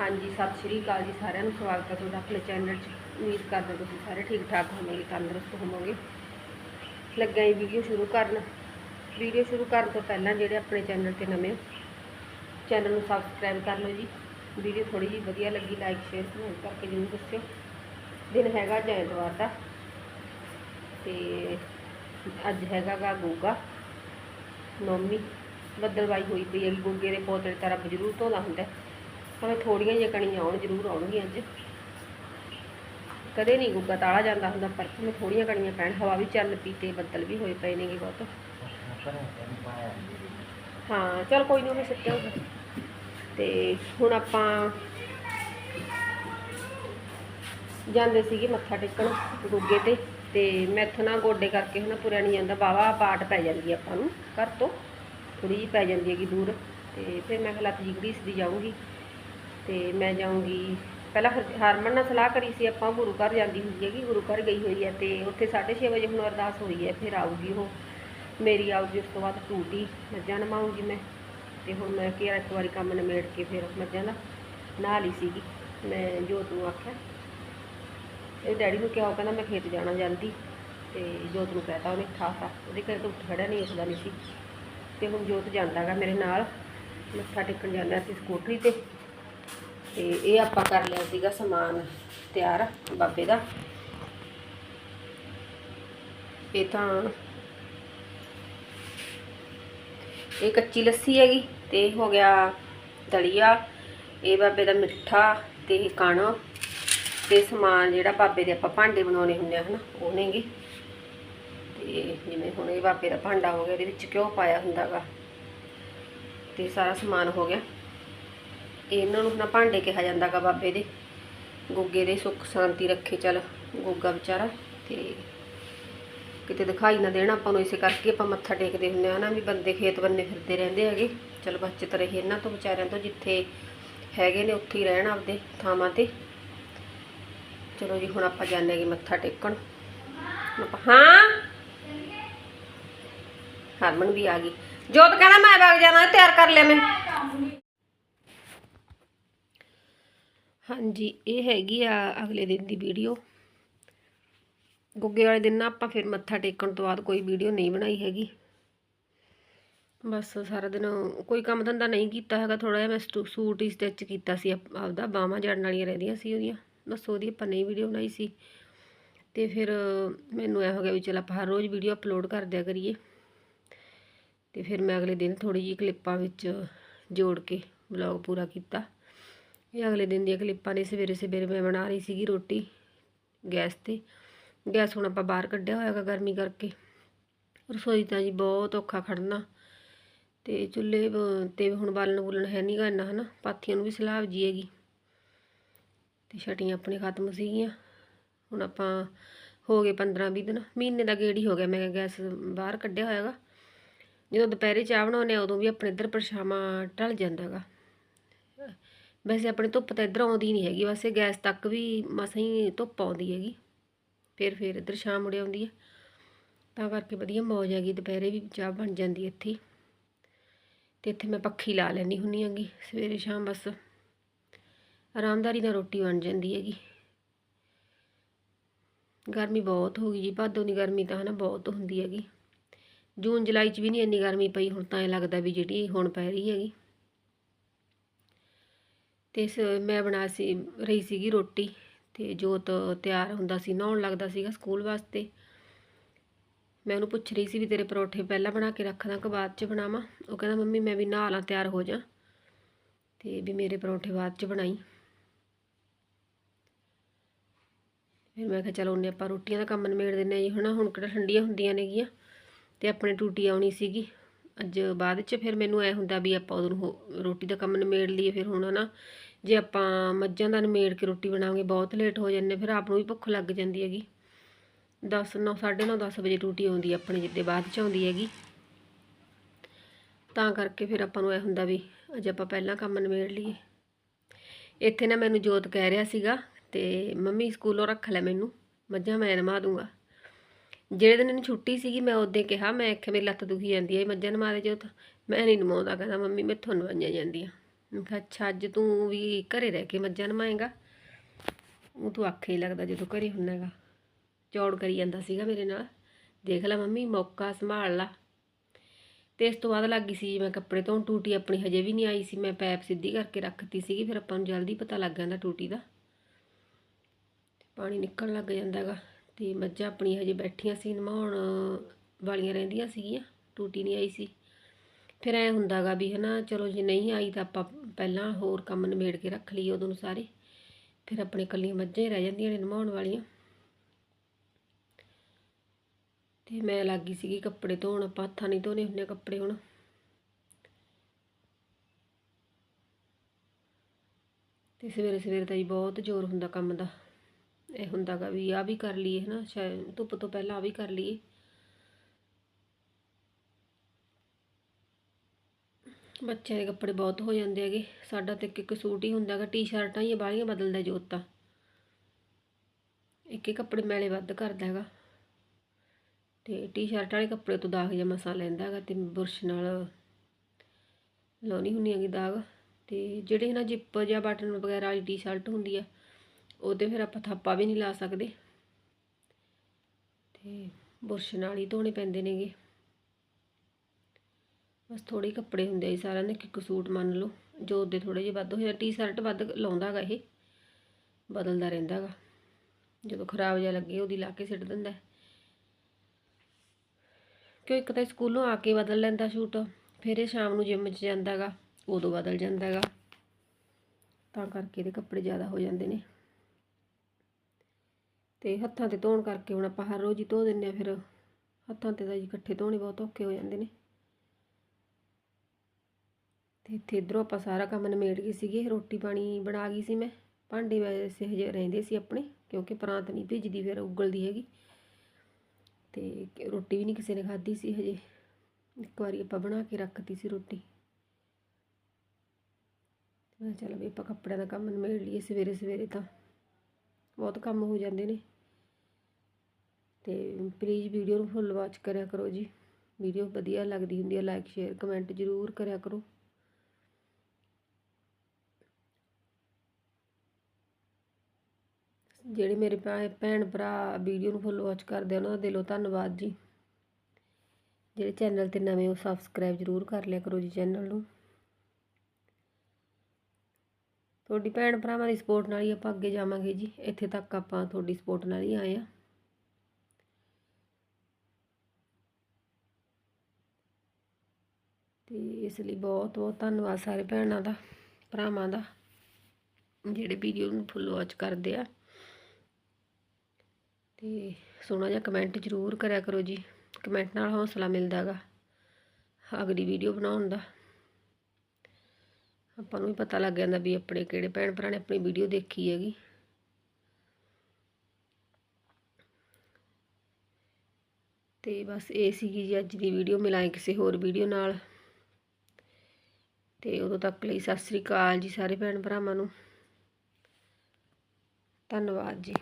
ਹਾਂਜੀ, ਸਤਿ ਸ਼੍ਰੀ ਅਕਾਲ ਜੀ ਸਾਰਿਆਂ ਨੂੰ। ਸਵਾਗਤ ਹੈ ਤੁਹਾਡਾ ਆਪਣੇ ਚੈਨਲ 'ਚ। ਉਮੀਦ ਕਰਦੇ ਤੁਸੀਂ ਸਾਰੇ ਠੀਕ ਠਾਕ ਹੋਵੋਗੇ, ਤੰਦਰੁਸਤ ਹੋਵੋਗੇ। ਲੱਗਾ ਹੀ ਵੀਡੀਓ ਸ਼ੁਰੂ ਕਰਨ। ਵੀਡੀਓ ਸ਼ੁਰੂ ਕਰਨ ਤੋਂ ਪਹਿਲਾਂ ਜਿਹੜੇ ਆਪਣੇ ਚੈਨਲ ਤੇ ਨਵੇਂ ਚੈਨਲ ਨੂੰ ਸਬਸਕ੍ਰਾਈਬ ਕਰ ਲਓ ਜੀ। ਵੀਡੀਓ ਥੋੜੀ ਜਿਹੀ ਵਧੀਆ ਲੱਗੀ ਲਾਈਕ ਸ਼ੇਅਰ ਕਮੈਂਟ ਕਰਕੇ ਜ਼ਰੂਰ ਦੱਸਿਓ। ਦਿਨ ਹੈਗਾ ਅੱਜ ਐਤਵਾਰ ਦਾ। ਤੇ ਅੱਜ ਹੈਗਾ ਗਾ ਗੋਗਾ। ਨੌਮੀ ਬੱਦਲਵਾਈ ਹੋਈ ਪਈ ਹੈ ਗੋਗੇ ਦੇ ਪੌਦੇ ਤਾਂ ਜ਼ਰੂਰ ਧੋਦਾ ਹੁੰਦਾ ਹੈ। ਭਾਵੇਂ ਥੋੜੀਆਂ ਜਿਹੀਆਂ ਕਣੀਆਂ ਆਉਣ, ਜ਼ਰੂਰ ਆਉਣਗੀਆਂ ਅੱਜ। ਕਦੇ ਨਹੀਂ ਗੁੱਗਾ ਤਾਲਾ ਜਾਂਦਾ ਹੁੰਦਾ, ਪਰ ਮੈਂ ਥੋੜੀਆਂ ਕਣੀਆਂ ਪੈਣ, ਹਵਾ ਵੀ ਚੱਲ ਪਈ ਤੇ ਬੱਦਲ ਵੀ ਹੋਏ ਪਏ ਨੇਗੇ ਬਹੁਤ। ਹਾਂ, ਚਲ ਕੋਈ ਨਹੀਂ, ਉਹ ਸਿੱਟੇ ਤੇ ਹੁਣ ਆਪਾਂ ਜਾਂਦੇ ਸੀਗੇ ਮੱਥਾ ਟੇਕਣ ਗੁੱਗੇ ਤੇ ਤੇ ਮੈਥੋਂ ਨਾ ਗੋਡੇ ਕਰਕੇ ਹੁਣ ਤੁਰਿਆ ਨਹੀਂ ਜਾਂਦਾ ਬਾਵਾ ਬਾਟ ਪੈ ਜਾਂਦੀ ਆਪਾਂ ਨੂੰ, ਘਰ ਤੋਂ। ਥੋੜੀ ਜਿਹੀ ਪੈ ਜਾਂਦੀ ਹੈਗੀ ਦੂਰ, ਤੇ ਫਿਰ ਮੈਂ ਕਿਹਾ ਲੱਤ ਜੀ ਘੜੀਸਦੀ ਜਾਊਂਗੀ। ਤੇ ਮੈਂ ਜਾਊਂਗੀ। ਪਹਿਲਾਂ ਹਰ- ਹਰਮਨ ਨਾਲ ਸਲਾਹ ਕਰੀ ਸੀ, ਆਪਾਂ ਗੁਰੂ ਘਰ ਜਾਂਦੀ ਹੁੰਦੀ ਹੈਗੀ, ਗੁਰੂ ਘਰ ਗਈ ਹੋਈ ਹੈ ਤੇ ਉੱਥੇ 6:30 ਵਜੇ ਹੁਣ ਅਰਦਾਸ ਹੋਈ ਹੈ, ਫਿਰ ਆਊਗੀ ਉਹ। ਮੇਰੀ ਆਊਗੀ, ਉਸ ਤੋਂ ਬਾਅਦ ਟੂਟੀ, ਮੱਝਾਂ ਨਮਾਉਂਗੀ ਮੈਂ। ਤੇ ਹੁਣ ਮੈਂ ਕਿਹਾ ਇੱਕ ਵਾਰੀ ਕੰਮ ਨਿਮੇੜ ਕੇ ਫਿਰ ਮੱਝਾਂ ਦਾ ਨਹਾ ਲਈ ਸੀਗੀ। ਮੈਂ ਜੋਤ ਨੂੰ ਆਖਿਆ, ਇਹ ਡੈਡੀ ਨੂੰ ਕਿਹਾ, ਉਹ ਕਹਿੰਦਾ ਮੈਂ ਖੇਤ ਜਾਣਾ ਜਲਦੀ ਤੇ ਜੋਤ ਨੂੰ ਕਹਿਤਾ ਉਹਨੇ ਠਾਤਾ ਉਹਦੇ ਘਰੇ ਤੋਂ ਉੱਠ ਖੜਿਆ ਨਹੀਂ ਉੱਠਦਾ ਨਹੀਂ ਸੀ। ਤੇ ਹੁਣ ਜੋਤ ਜਾਂਦਾ ਗਾ ਮੇਰੇ ਨਾਲ, ਮੱਥਾ ਟੇਕਣ ਜਾਂਦਾ ਸੀ ਸਕੂਟਰੀ ਤੇ। ਤੇ ਇਹ ਆਪਾਂ ਕਰ ਲਿਆ ਸੀਗਾ ਸਮਾਨ ਤਿਆਰ ਬਾਬੇ ਦਾ। ਇਹ ਤਾਂ ਇਹ ਕੱਚੀ ਲੱਸੀ ਹੈਗੀ ਤੇ ਇਹ ਹੋ ਗਿਆ ਦਲੀਆ, ਇਹ ਬਾਬੇ ਦਾ ਮਿੱਠਾ ਤੇ ਇਹ ਕਣ ਤੇ ਸਮਾਨ ਜਿਹੜਾ ਬਾਬੇ ਦੇ ਆਪਾਂ ਭਾਂਡੇ ਬਣਾਉਣੇ ਹੁੰਦੇ ਆ ਹਨਾ, ਉਹ ਨੇਗੇ ਤੇ ਜਿਵੇਂ ਹੁਣ ਇਹ ਬਾਬੇ ਦਾ ਭਾਂਡਾ ਹੋ ਗਿਆ, ਇਹਦੇ ਵਿੱਚ ਘਿਓ ਪਾਇਆ ਹੁੰਦਾਗਾ। ਤੇ ਸਾਰਾ ਸਮਾਨ ਹੋ ਗਿਆ। ਇਹਨਾਂ ਨੂੰ ਨਾ ਭਾਂਡੇ ਕਿਹਾ ਜਾਂਦਾਗਾ ਬਾਬੇ ਦੇ। ਗੋਗੇ ਦੇ ਸੁੱਖ ਸ਼ਾਂਤੀ ਰੱਖੇ ਚੱਲ ਗੋਗਾ ਵਿਚਾਰਾ ਤੇ ਕਿਤੇ ਦਿਖਾਈ ਨਾ ਦੇਣਾ ਆਪਾਂ ਨੂੰ ਇਸੇ ਕਰਕੇ ਆਪਾਂ ਮੱਥਾ ਟੇਕਦੇ ਹੁੰਦੇ ਆ ਨਾ ਵੀ ਬੰਦੇ ਖੇਤ ਬੰਨੇ ਫਿਰਦੇ ਰਹਿੰਦੇ ਹੈਗੇ। ਚਲ ਬਚਤ ਰਹੇ ਇਹਨਾਂ ਤੋਂ ਵਿਚਾਰਿਆਂ ਤੋਂ ਜਿੱਥੇ ਹੈਗੇ ਨੇ ਉੱਥੇ ਹੀ ਰਹਿਣ ਆਪਦੇ ਥਾਵਾਂ ਤੇ। ਚਲੋ ਜੀ ਹੁਣ ਆਪਾਂ ਜਾਂਦੇ ਹੈਗੇ ਮੱਥਾ ਟੇਕਣ। ਹਾਂ? ਹਰਮਨ ਵੀ ਆ ਗਈ। ਜੋਤ ਕਹਿੰਦਾ ਮੈਂ ਵਗ ਜਾਣਾ, ਤਿਆਰ ਕਰ ਲਿਆ ਮੈਂ। ਹਾਂਜੀ, ਇਹ ਹੈਗੀ ਆ ਅਗਲੇ ਦਿਨ ਦੀ ਵੀਡੀਓ। ਗੁੱਗੇ ਵਾਲੇ ਦਿਨ ਨਾ ਆਪਾਂ ਫਿਰ ਮੱਥਾ ਟੇਕਣ ਤੋਂ ਬਾਅਦ ਕੋਈ ਵੀਡੀਓ ਨਹੀਂ ਬਣਾਈ ਹੈਗੀ। ਬਸ ਸਾਰਾ ਦਿਨ ਕੋਈ ਕੰਮ ਧੰਦਾ ਨਹੀਂ ਕੀਤਾ ਹੈਗਾ ਥੋੜਾ ਜਿਹਾ ਮੈਂ ਸਟੂ- ਸੂਟ ਹੀ ਸਟਿਚ ਕੀਤਾ ਸੀ ਆਪਦਾ, ਬਾਹਾਂ ਜੜਨ ਵਾਲੀਆਂ ਰਹਿੰਦੀਆਂ ਸੀ ਉਹਦੀਆਂ। ਬਸ ਉਹਦੀ ਆਪਾਂ ਨਹੀਂ ਵੀਡੀਓ ਬਣਾਈ ਸੀ। ਤੇ ਫਿਰ ਮੈਨੂੰ ਇਹ ਹੋ ਗਿਆ ਵੀ ਚਲ ਆਪਾਂ ਹਰ ਰੋਜ਼ ਵੀਡੀਓ ਅਪਲੋਡ ਕਰ ਦਿਆ ਕਰੀਏ। ਤੇ ਫਿਰ ਮੈਂ ਅਗਲੇ ਦਿਨ ਥੋੜੀ ਜਿਹੀ ਕਲਿੱਪਾਂ ਵਿੱਚ ਜੋੜ ਕੇ ਵਲੌਗ ਪੂਰਾ ਕੀਤਾ। ਇਹ ਅਗਲੇ ਦਿਨ ਦੀਆਂ ਕਲਿੱਪਾਂ ਨੇ ਸਵੇਰੇ ਸਵੇਰੇ ਮੈਂ ਬਣਾ ਰਹੀ ਸੀਗੀ ਰੋਟੀ, ਗੈਸ ਤੇ। ਗੈਸ ਹੁਣ ਆਪਾਂ ਬਾਹਰ ਕੱਢਿਆ ਹੋਇਆ ਹੈਗਾ ਗਰਮੀ ਕਰਕੇ। ਰਸੋਈ ਤਾਂ ਜੀ ਬਹੁਤ ਔਖਾ ਖੜਨਾ। ਤੇ ਚੁੱਲ੍ਹੇ ਬ- ਤੇ ਹੁਣ ਬਾਲਣ ਬੁਲਣ ਹੈ ਨਹੀਂਗਾ ਇੰਨਾ, ਹਨਾ? ਪਾਥੀਆਂ ਨੂੰ ਵੀ ਸਲਾਬ ਜੀ ਹੈਗੀ। ਤੇ ਛਟੀਆਂ ਆਪਣੇ ਖਤਮ ਸੀਗੀਆਂ। ਹੁਣ ਆਪਾਂ ਹੋ ਗਏ 15 20 ਦਿਨ। ਮਹੀਨੇ ਦਾ ਗੇੜ ਹੀ ਹੋ ਗਿਆ ਮੈਂ ਗੈਸ ਬਾਹਰ ਕੱਢਿਆ ਹੋਇਆਗਾ ਜਦੋਂ ਦੁਪਹਿਰੇ ਚਾਹ ਬਣਾਉਂਦੇ ਆ, ਉਦੋਂ ਵੀ ਆਪਣੇ ਇੱਧਰ ਪਰਛਾਵਾਂ ਢਲ ਜਾਂਦਾ ਗਾ ਵੈਸੇ ਆਪਣੇ ਧੁੱਪ ਤਾਂ ਇੱਧਰ ਆਉਂਦੀ ਨਹੀਂ ਹੈਗੀ, ਵੈਸੇ ਗੈਸ ਤੱਕ ਵੀ ਮਸਾਂ ਹੀ ਧੁੱਪ ਆਉਂਦੀ ਹੈਗੀ। ਫਿਰ ਫਿਰ ਇੱਧਰ ਸ਼ਾਮ ਮੁੜ ਆਉਂਦੀ ਹੈ ਤਾਂ ਕਰਕੇ ਵਧੀਆ ਮੌਜ ਹੈਗੀ, ਦੁਪਹਿਰੇ ਵੀ ਚਾਹ ਬਣ ਜਾਂਦੀ ਇੱਥੇ। ਹੀ। ਤੇ ਇੱਥੇ ਮੈਂ ਪੱਖੀ ਲਾ ਲੈਣੀ ਹੁੰਨੀ ਹੈਗੀ, ਸਵੇਰੇ ਸ਼ਾਮ ਬਸ ਆਰਾਮਦਾਰੀ ਨਾਲ ਰੋਟੀ ਬਣ ਜਾਂਦੀ ਹੈਗੀ। ਗਰਮੀ ਬਹੁਤ ਹੋ ਗਈ ਜੀ, ਭਾਦੋਂ ਦੀ ਗਰਮੀ ਤਾਂ ਹਨਾ ਬਹੁਤ ਹੁੰਦੀ ਹੈਗੀ। ਜੂਨ ਜੁਲਾਈ 'ਚ ਵੀ ਨਹੀਂ ਇੰਨੀ ਗਰਮੀ ਪਈ, ਹੁਣ ਤਾਂ ਐ ਲੱਗਦਾ ਵੀ ਜਿਹੜੀ ਹੁਣ ਪੈ ਰਹੀ ਹੈਗੀ। ਤੇ ਇਸ ਮੈਂ ਬਣਾ ਸੀ, ਰਹੀ ਸੀਗੀ ਰੋਟੀ ਤੇ ਜੋਤ ਤਿਆਰ ਹੁੰਦਾ ਸੀ, ਨਹਾਉਣ ਲੱਗਦਾ ਸੀਗਾ ਸਕੂਲ ਵਾਸਤੇ। ਮੈਂ ਉਹਨੂੰ ਪੁੱਛ ਰਹੀ ਸੀ ਵੀ ਤੇਰੇ ਪਰੌਠੇ ਪਹਿਲਾਂ ਬਣਾ ਕੇ ਰੱਖਦਾ ਕਿ ਬਾਅਦ ਚ ਬਣਾਵਾਂ? ਉਹ ਕਹਿੰਦਾ, ਮੰਮੀ, ਮੈਂ ਵੀ ਨਹਾ ਲਾਂ, ਤਿਆਰ ਹੋ ਜਾ। ਤੇ ਵੀ ਮੇਰੇ ਪਰੌਠੇ ਬਾਅਦ ਚ ਬਣਾਈ। ਫਿਰ ਮੈਂ ਕਿਹਾ, ਚਲੋ ਉਹਨੇ ਆਪਾਂ ਰੋਟੀਆਂ ਦਾ ਕੰਮ ਨਿਬੇੜ ਦਿੰਨੇ ਆ ਜੀ, ਹਨਾ? ਹੁਣ ਕਿਹੜਾ ਠੰਡੀਆਂ ਹੁੰਦੀਆਂ ਨੇਗੀਆਂ ਤੇ ਆਪਣੇ ਟੂਟੀ ਆਉਣੀ ਸੀਗੀ। ਅੱਜ ਬਾਅਦ ਚ ਫਿਰ ਮੈਨੂੰ ਐ ਹੁੰਦਾ ਵੀ ਆਪਾਂ ਉਦੋਂ ਹੋ- ਰੋਟੀ ਦਾ ਕੰਮ ਨਿਬੇੜ ਲਈਏ, ਫਿਰ ਹੁਣ ਹਨਾ? ਜੇ ਆਪਾਂ ਮੱਝਾਂ ਦਾ ਨਿਬੇੜ ਕੇ ਰੋਟੀ ਬਣਾਵਾਂਗੇ, ਬਹੁਤ ਲੇਟ ਹੋ ਜਾਂਦੇ, ਫਿਰ ਆਪ ਨੂੰ ਵੀ ਭੁੱਖ ਲੱਗ ਜਾਂਦੀ ਹੈਗੀ। 10 9 9:30 10 ਵਜੇ ਟੂਟੀ ਆਉਂਦੀ ਆਪਣੀ, ਜਿੱਦੇ ਬਾਅਦ ਚ ਆਉਂਦੀ ਹੈਗੀ। ਤਾਂ ਕਰਕੇ ਫਿਰ ਆਪਾਂ ਨੂੰ ਇਹ ਹੁੰਦਾ ਵੀ ਅੱਜ ਆਪਾਂ ਪਹਿਲਾਂ ਕੰਮ ਨਿਬੇੜ ਲਈਏ। ਇੱਥੇ ਨਾ ਮੈਨੂੰ ਜੋਤ ਕਹਿ ਰਿਹਾ ਸੀਗਾ ਤੇ ਮੰਮੀ ਸਕੂਲੋਂ ਰੱਖ ਲੈ ਮੈਨੂੰ, ਮੱਝਾਂ ਮੈਂ ਨਵਾ ਦੂੰਗਾ। ਜਿਹੜੇ ਦਿਨ ਇਹਨੂੰ ਛੁੱਟੀ ਸੀਗੀ, ਮੈਂ ਉਦੋਂ ਕਿਹਾ, ਮੈਂ ਆਖਿਆ ਮੇਰੀ ਲੱਤ ਦੁਖੀ ਜਾਂਦੀ ਹੈ ਮੱਝਾਂ ਨਵਾ ਦੇ ਜੋਤ। ਮੈਂ ਨਹੀਂ ਨਵਾਉਂਦਾ ਕਹਿੰਦਾ ਮੰਮੀ ਮੈਥੋਂ ਨਵਾਈਆਂ ਜਾਂਦੀਆਂ। ਮੈਂ ਅੱਛਾ, ਅੱਜ ਤੂੰ ਵੀ ਘਰੇ ਰਹਿ ਕੇ ਮੱਝਾਂ ਨਮਾਏਗਾ? ਉਹ ਤੂੰ ਆਖੇ ਹੀ ਲੱਗਦਾ ਜਦੋਂ ਘਰੇ ਹੁੰਦਾ ਹੈਗਾ। ਚੌੜ ਕਰੀ ਜਾਂਦਾ ਸੀਗਾ ਮੇਰੇ ਨਾਲ। ਦੇਖ ਲੈ ਮੰਮੀ, ਮੌਕਾ ਸੰਭਾਲ ਲਾ। ਤੇ ਇਸ ਤੋਂ ਬਾਅਦ ਲੱਗੀ ਸੀ ਜੀ ਮੈਂ ਕੱਪੜੇ ਧੋਣ, ਟੂਟੀ ਆਪਣੀ ਹਜੇ ਵੀ ਨਹੀਂ ਆਈ ਸੀ। ਮੈਂ ਪੈਪ ਸਿੱਧੀ ਕਰਕੇ ਰੱਖਤੀ ਸੀਗੀ, ਫਿਰ ਆਪਾਂ ਨੂੰ ਜਲਦੀ ਪਤਾ ਲੱਗ ਜਾਂਦਾ ਟੂਟੀ ਦਾ। ਪਾਣੀ ਨਿਕਲਣ ਲੱਗ ਜਾਂਦਾ ਹੈਗਾ। ਤੇ ਮੱਝਾਂ ਆਪਣੀ ਹਜੇ ਬੈਠੀਆਂ ਸੀ, ਨਮਾਉਣ ਵਾਲੀਆਂ ਰਹਿੰਦੀਆਂ ਸੀਗੀਆਂ। ਟੂਟੀ ਨਹੀਂ ਆਈ ਸੀ। ਫਿਰ ਐ ਹੁੰਦਾਗਾ ਵੀ ਹਨਾ, ਚਲੋ ਜੇ ਨਹੀਂ ਆਈ ਤਾਂ ਆਪਾਂ ਪਹਿਲਾਂ ਹੋਰ ਕੰਮ ਨਿਬੇੜ ਕੇ ਰੱਖ ਲਈਏ ਉਦੋਂ ਨੂੰ ਸਾਰੇ। ਫਿਰ ਆਪਣੇ ਕੱਲੀਆਂ ਮੱਝਾਂ ਹੀ ਰਹਿ ਜਾਂਦੀਆਂ ਨੇ ਨਮਾਉਣ ਵਾਲੀਆਂ। ਤੇ ਮੈਂ ਲੱਗੀ ਸੀਗੀ ਕੱਪੜੇ ਧੋਣ, ਆਪਾਂ ਹੱਥਾਂ ਨਹੀਂ ਧੋਣੇ ਹੁੰਦੇ ਕੱਪੜੇ ਹੁਣ। ਤੇ ਸਵੇਰੇ ਸਵੇਰੇ ਤਾਂ ਜੀ ਬਹੁਤ ਜ਼ੋਰ ਹੁੰਦਾ ਕੰਮ ਦਾ। ਇਹ ਹੁੰਦਾਗਾ ਵੀ ਆ ਵੀ ਕਰ ਲਈਏ ਹਨਾ, ਸ਼ਾਇਦ ਧੁੱਪ ਤੋਂ ਪਹਿਲਾਂ ਆ ਵੀ ਕਰ ਲਈਏ। ਬੱਚਿਆਂ ਦੇ ਕੱਪੜੇ ਬਹੁਤ ਹੋ ਜਾਂਦੇ ਹੈਗੇ। ਸਾਡਾ ਤੇ ਇੱਕ ਇੱਕ ਸੂਟ ਹੀ ਹੁੰਦਾ ਹੈਗਾ, ਟੀ-ਸ਼ਰਟਾਂ ਹੀ ਬਾਹਲੀਆਂ ਬਦਲਦਾ ਜੋਤਾ। ਇੱਕ ਹੀ ਕੱਪੜੇ ਮੈਲੇ ਵੱਧ ਕਰਦਾ ਹੈਗਾ। ਤੇ ਟੀ-ਸ਼ਰਟ ਵਾਲੇ ਕੱਪੜੇ ਤੋਂ ਦਾਗ ਜਾਂ ਮਸਾ ਲੈਂਦਾ ਹੈਗਾ ਤੇ ਬੁਰਸ਼ ਨਾਲ ਲਾਉਣੀ ਹੁੰਦੀ ਹੈਗੀ ਦਾਗ। ਤੇ ਜਿਹੜੇ ਨਾ ਜਿੱਪ ਜਾਂ ਬਟਨ ਵਗੈਰਾ ਵਾਲੀ ਟੀ-ਸ਼ਰਟ ਹੁੰਦੀ ਆ ਉਹਦੇ ਫਿਰ ਆਪਾਂ ਥਾਪਾ ਵੀ ਨਹੀਂ ਲਾ ਸਕਦੇ। ਤੇ ਬੁਰਸ਼ ਨਾਲ ਹੀ ਧੋਣੇ ਪੈਂਦੇ ਨੇਗੇ। ਬਸ ਥੋੜੇ ਹੀ ਕੱਪੜੇ ਹੁੰਦੇ ਆ ਜੀ, ਸਾਰਿਆਂ ਦੇ ਇੱਕ ਇੱਕ ਸੂਟ ਮੰਨ ਲਓ। ਜੋ ਦੇ ਥੋੜੇ ਜਿਹੇ ਵੱਧ ਹੋ ਜਾਂਦੇ ਟੀ-ਸ਼ਰਟ ਵੱਧ ਲਾਉਂਦਾ ਗਾ ਇਹ, ਬਦਲਦਾ ਰਹਿੰਦਾ ਗਾ। ਜਦੋਂ ਖਰਾਬ ਜਿਹਾ ਲੱਗੇ, ਉਹਦੀ ਲਾ ਕੇ ਸਿੱਟ ਦਿੰਦਾ। ਹੈ। ਕਿਉਂ ਇੱਕ ਤਾਂ ਸਕੂਲੋਂ ਆ ਕੇ ਬਦਲ ਲੈਂਦਾ ਸ਼ੂਟ, ਫਿਰ ਇਹ ਸ਼ਾਮ ਨੂੰ ਜਿਮ 'ਚ ਜਾਂਦਾ ਹੈਗਾ ਉਦੋਂ ਬਦਲ ਜਾਂਦਾ ਹੈਗਾ ਤਾਂ ਕਰਕੇ ਇਹਦੇ ਕੱਪੜੇ ਜ਼ਿਆਦਾ ਹੋ ਜਾਂਦੇ ਨੇ। ਤੇ ਹੱਥਾਂ ਤੇ ਧੋਣ ਕਰਕੇ ਹੁਣ ਆਪਾਂ ਹਰ ਰੋਜ਼ ਹੀ ਧੋ ਦਿੰਨੇ ਆ, ਫਿਰ ਹੱਥਾਂ ਤੇ ਤਾਂ ਜੀ ਇਕੱਠੇ ਧੋਣੇ ਬਹੁਤ ਔਖੇ ਹੋ ਜਾਂਦੇ ਨੇ। ਤੇ ਇੱਥੇ ਇਧਰੋਂ ਆਪਾਂ ਸਾਰਾ ਕੰਮ ਨਿਮੇੜ ਗਏ ਸੀਗੇ, ਰੋਟੀ ਪਾਣੀ ਬਣਾ ਗਈ ਸੀ ਮੈਂ। ਭਾਂਡੇ ਵੈਸੇ ਹਜੇ ਰਹਿੰਦੇ ਸੀ ਆਪਣੇ, ਕਿਉਂਕਿ ਪਰਾਂਤ ਨਹੀਂ ਭਿੱਜਦੀ ਫਿਰ ਉਗਲਦੀ ਹੈਗੀ। ਤੇ ਰੋਟੀ ਵੀ ਨਹੀਂ ਕਿਸੇ ਨੇ ਖਾਧੀ ਸੀ ਹਜੇ। ਇੱਕ ਵਾਰੀ ਆਪਾਂ ਬਣਾ ਕੇ ਰੱਖਤੀ ਸੀ ਰੋਟੀ। ਮੈਂ ਚੱਲ ਵੀ ਆਪਾਂ ਕੱਪੜਿਆਂ ਦਾ ਕੰਮ ਨਿਮੇੜ ਲਈਏ ਸਵੇਰੇ ਸਵੇਰੇ ਤਾਂ। ਬਹੁਤ ਕੰਮ ਹੋ ਜਾਂਦੇ ਨੇ। ਤੇ ਪਲੀਜ਼ ਵੀਡੀਓ ਨੂੰ ਫੁੱਲ ਵਾਚ ਕਰਿਆ ਕਰੋ ਜੀ। ਵੀਡੀਓ ਵਧੀਆ ਲੱਗਦੀ ਹੁੰਦੀ ਹੈ ਲਾਈਕ ਸ਼ੇਅਰ ਕਮੈਂਟ ਜ਼ਰੂਰ ਕਰਿਆ ਕਰੋ। ਜਿਹੜੇ ਮੇਰੇ ਭਾ, ਭੈਣ ਭਰਾ ਵੀਡੀਓ ਨੂੰ ਫੁੱਲ ਵਾਚ ਕਰਦੇ ਆ, ਉਹਨਾਂ ਦਾ ਦਿਲੋਂ ਧੰਨਵਾਦ ਜੀ। ਜਿਹੜੇ ਚੈਨਲ ਤੇ ਨਵੇਂ ਉਹ ਸਬਸਕ੍ਰਾਈਬ ਜ਼ਰੂਰ ਕਰ ਲਿਆ ਕਰੋ ਜੀ ਚੈਨਲ ਨੂੰ। ਤੁਹਾਡੀ ਭੈਣ ਭਰਾਵਾਂ ਦੀ ਸਪੋਰਟ ਨਾਲ ਹੀ ਆਪਾਂ ਅੱਗੇ ਜਾਵਾਂਗੇ ਜੀ। ਇੱਥੇ ਤੱਕ ਆਪਾਂ ਤੁਹਾਡੀ ਸਪੋਰਟ ਨਾਲ ਹੀ ਆਏ ਆ। ਤੇ ਇਸ ਲਈ ਬਹੁਤ ਬਹੁਤ ਧੰਨਵਾਦ ਸਾਰੇ ਭੈਣਾਂ ਦਾ, ਭਰਾਵਾਂ ਦਾ, ਜਿਹੜੇ ਵੀਡੀਓ ਨੂੰ ਫੁੱਲ ਵਾਚ ਕਰਦੇ ਆ। ਅਤੇ ਸੋਹਣਾ ਜਿਹਾ ਕਮੈਂਟ ਜ਼ਰੂਰ ਕਰਿਆ ਕਰੋ ਜੀ। ਕਮੈਂਟ ਨਾਲ ਹੌਸਲਾ ਮਿਲਦਾ ਗਾ ਅਗਲੀ ਵੀਡੀਓ ਬਣਾਉਣ ਦਾ। ਆਪਾਂ ਨੂੰ ਵੀ ਪਤਾ ਲੱਗ ਜਾਂਦਾ ਵੀ ਆਪਣੇ ਕਿਹੜੇ ਭੈਣ ਭਰਾ ਨੇ ਆਪਣੀ ਵੀਡੀਓ ਦੇਖੀ ਹੈਗੀ। ਤੇ ਬਸ ਇਹ ਸੀਗੀ ਜੀ ਅੱਜ ਦੀ ਵੀਡੀਓ ਮਿਲਾਂਗੇ ਕਿਸੇ ਹੋਰ ਵੀਡੀਓ ਨਾਲ। ਤੇ ਉਦੋਂ ਤੱਕ ਲਈ ਸਤਿ ਸ੍ਰੀ ਅਕਾਲ ਜੀ ਸਾਰੇ ਭੈਣ ਭਰਾਵਾਂ ਨੂੰ। ਧੰਨਵਾਦ ਜੀ।